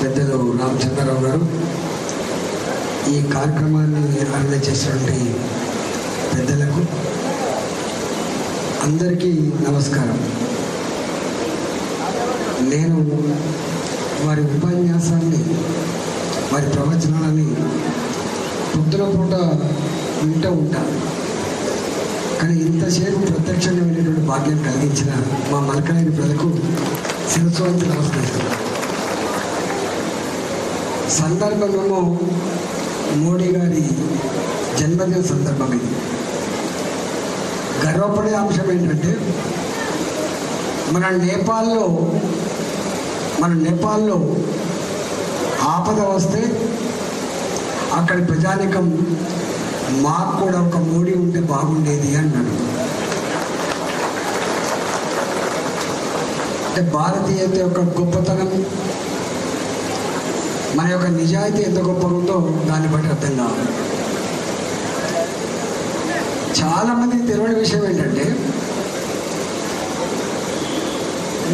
పెద్దలు రామచంద్రరావు గారు ఈ కార్యక్రమాన్ని ఆర్గనైజ్ చేసినటువంటి పెద్దలకు అందరికీ నమస్కారం. నేను వారి ఉపన్యాసాన్ని వారి ప్రవచనాలని పొద్దున పూట వింటూ ఉంటాను కానీ ఇంతసేపు ప్రత్యక్షంగా వెళ్ళేటువంటి భాగ్యం కలిగించిన మా మలకలేని ప్రజలకు శిరస్సు వంచి నమస్కరిస్తున్నాను సందర్భంలో మోడీ గారి జన్మదిన సందర్భం ఇది. గర్వపడే అంశం ఏంటంటే మన నేపాల్లో మన నేపాల్లో ఆపద వస్తే అక్కడి ప్రజానికం మాకు కూడా ఒక మోడీ ఉంటే బాగుండేది అన్నాడు. అంటే భారతీయత యొక్క గొప్పతనం మన యొక్క నిజాయితీ ఎంత గొప్పగా ఉందో దాన్ని బట్టి అర్థం కావాలి. చాలామంది తెలియని విషయం ఏంటంటే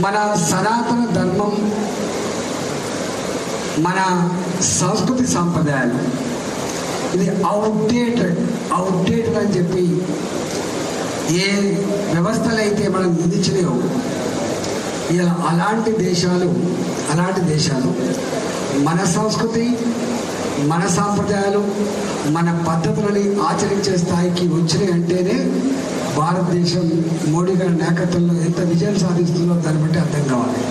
మన సనాతన ధర్మం మన సంస్కృతి సాంప్రదాయాలు ఇది అవుట్డేటెడ్ అవుట్డేటెడ్ అని చెప్పి ఏ వ్యవస్థలు అయితే మనం నిందించినాయో ఇలా అలాంటి దేశాలు అలాంటి దేశాలు మన సంస్కృతి మన సాంప్రదాయాలు మన పద్ధతులని ఆచరించే స్థాయికి వచ్చినాయి అంటేనే భారతదేశం మోడీ గారి నాయకత్వంలో ఎంత విజయం సాధిస్తుందో దాన్ని బట్టి అర్థం కావాలి.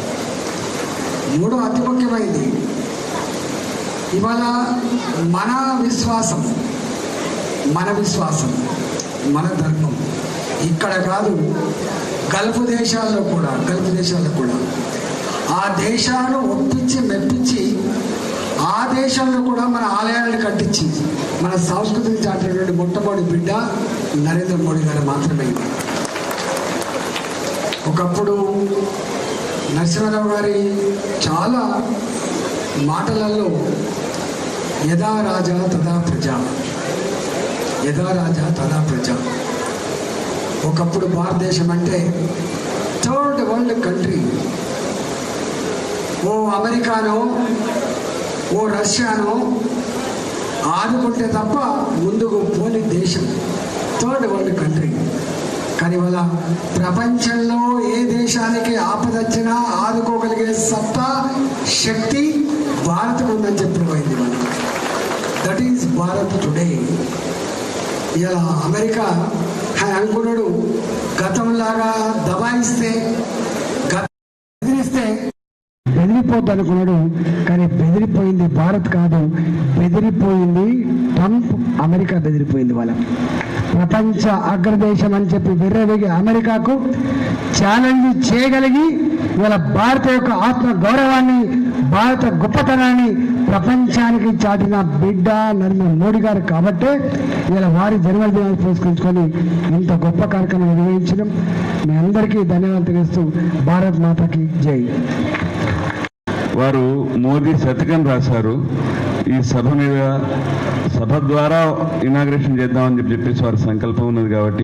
మూడో అతి ముఖ్యమైనది ఇవాళ మన విశ్వాసం మన విశ్వాసం మన ధర్మం. ఇక్కడ కాదు గల్ఫ్ దేశాల్లో కూడా గల్ఫ్ దేశాల్లో కూడా. ఆ దేశాలు ఒప్పించి మెప్పించి ఆ దేశంలో కూడా మన ఆలయాలను కట్టించి మన సంస్కృతిని చాటినటువంటి మొట్టమొదటి బిడ్డ నరేంద్ర మోడీ గారు మాత్రమే. ఒకప్పుడు నరసింహరావు గారి చాలా మాటలలో యథా రాజా తదా ప్రజ యథా రాజా తదా ప్రజ. ఒకప్పుడు భారతదేశం అంటే థర్డ్ వరల్డ్ కంట్రీ. ఓ అమెరికానో ఓ రష్యానో ఆదుకుంటే తప్ప ముందుకు పోని దేశం. Third world country. కానీ ఇవాళ ప్రపంచంలో ఏ దేశానికి ఆపదొచ్చినా ఆదుకోగలిగే సత్తా శక్తి భారత్కు ఉందని చెప్పిపోయింది మనం. దట్ ఈజ్ భారత్ టుడే ఇలా అమెరికా ఆయన అనుకున్నాడు గతంలాగా దబాయిస్తే బెదిరిస్తే బెదిరిపోద్ది అనుకున్నాడు కానీ బెదిరిపోయింది భారత్ కాదు. బెదిరిపోయింది ట్రంప్ అమెరికా బెదిరిపోయింది వాళ్ళ ప్రపంచ అగ్రదేశం అని చెప్పి విర్రవేగి అమెరికాకు ఛాలెంజ్ చేయగలిగి ఇవాళ భారత యొక్క ఆత్మ గౌరవాన్ని భారత గొప్పతనాన్ని ప్రపంచానికి చాటిన బిడ్డ నరేంద్ర మోడీ గారు కాబట్టే ఇలా వారి జన్మదినాన్ని పురస్కరించుకొని ఇంత గొప్ప కార్యక్రమం నిర్వహించడం. మీ అందరికీ ధన్యవాదాలు తెలుస్తూ భారత్ మాతకి జై. వారు మోదీ శతకం రాశారు. ఈ సభ మీద సభ ద్వారా ఇనాగ్రేషన్ చేద్దామని చెప్పి చెప్పేసి వారి సంకల్పం ఉన్నది కాబట్టి.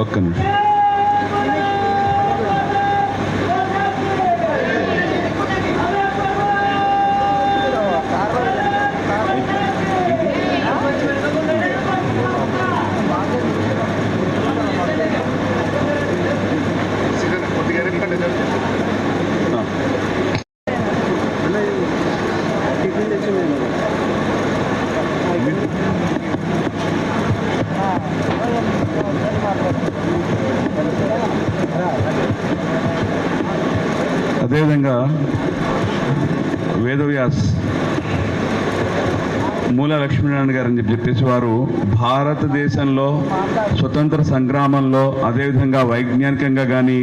ఒక్క నిమిషం వేదవ్యాస్ మూల లక్ష్మీనారాయణ గారు అని చెప్పి చెప్పేసి వారు భారతదేశంలో స్వతంత్ర సంగ్రామంలో అదేవిధంగా వైజ్ఞానికంగా కానీ